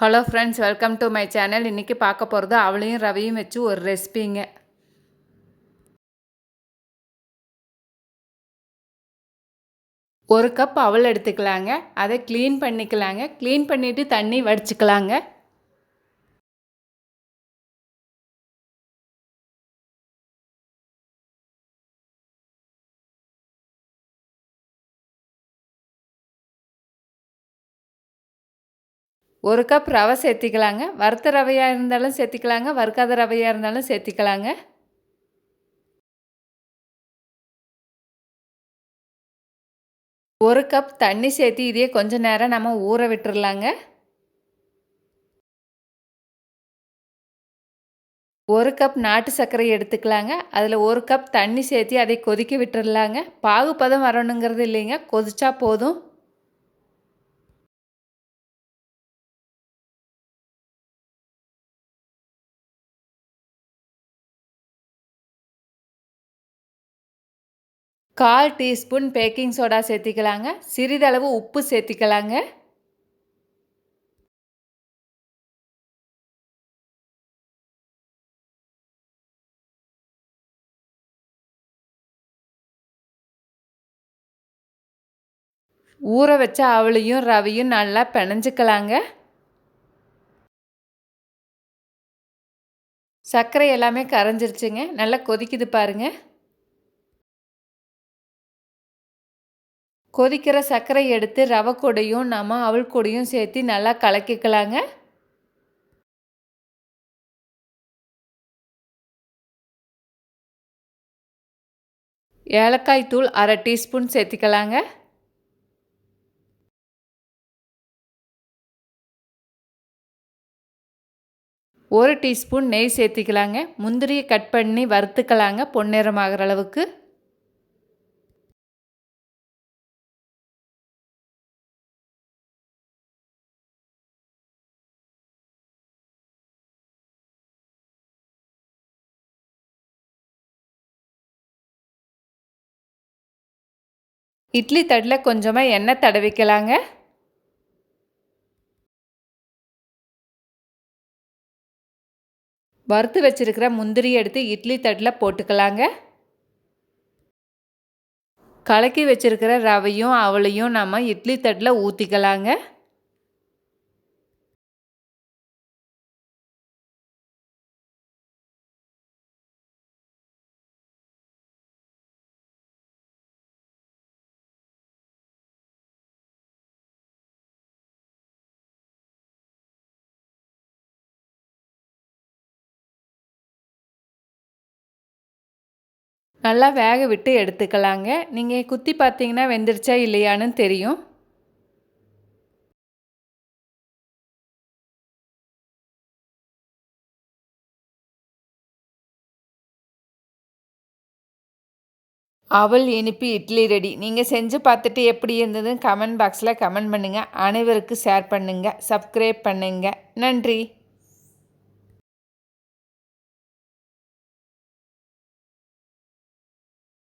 Hello friends welcome to my channel இன்றைக்கி பார்க்க போகிறது அவளையும் ரவையும் வச்சு ஒரு ரெசிபிங்க ஒரு கப் அவள் எடுத்துக்கலாங்க. அதை க்ளீன் பண்ணிக்கலாங்க. க்ளீன் பண்ணிவிட்டு தண்ணி வடிச்சுக்கலாங்க. ஒரு கப் ரவை சேர்த்திக்கலாங்க. வறுத்த ரவையாக இருந்தாலும் சேர்த்திக்கலாங்க. வறுக்காத ரவையாக இருந்தாலும் சேர்த்திக்கலாங்க. ஒரு கப் தண்ணி சேர்த்து இதையே கொஞ்ச நேரம் நம்ம ஊற விட்டுறலாங்க. ஒரு கப் நாட்டு சர்க்கரை எடுத்துக்கலாங்க. அதில் ஒரு கப் தண்ணி சேர்த்து அதை கொதிக்க விட்டுறலாங்க. பாகுபதம் வரணுங்கிறது இல்லைங்க. கொதிச்சா போதும். கால் டீஸ்பூன் பேக்கிங் சோடா சேர்த்திக்கலாங்க. சிறிதளவு உப்பு சேர்த்திக்கலாங்க. ஊற வச்ச அவளையும் ரவையும் நல்லா பிணைஞ்சிக்கலாங்க. சர்க்கரை எல்லாமே கரைஞ்சிருச்சுங்க. நல்லா கொதிக்குது பாருங்கள் கொதிக்கிற சர்க்கரை எடுத்து ரவை கொடையும் நம்ம அவள் கொடையும் சேர்த்து நல்லா கலக்கிக்கலாங்க. ஏலக்காய் தூள் அரை டீஸ்பூன் சேர்த்திக்கலாங்க. ஒரு டீஸ்பூன் நெய் சேர்த்திக்கலாங்க. முந்திரியை கட் பண்ணி வறுத்துக்கலாங்க பொன்னிறமாகிற அளவுக்கு. இட்லி தட்டில் கொஞ்சமாக எண்ணெய் தடவிக்கலாங்க. வறுத்து வச்சுருக்கிற முந்திரி எடுத்து இட்லி தட்டில் போட்டுக்கலாங்க. கலக்கி வச்சுருக்கிற ரவையும் அவளையும் நம்ம இட்லி தட்டில் ஊற்றிக்கலாங்க நல்லா வேக விட்டு எடுத்துக்கலாங்க. நீங்கள் குத்தி பார்த்தீங்கன்னா வெந்துருச்சா இல்லையான்னு தெரியும். அவள் இனிப்பு இட்லி ரெடி. நீங்கள் செஞ்சு பார்த்துட்டு எப்படி இருந்ததுன்னு கமெண்ட் பாக்ஸில் கமெண்ட் பண்ணுங்கள் அனைவருக்கும் ஷேர் பண்ணுங்கள் சப்ஸ்கிரைப் பண்ணுங்கள் நன்றி.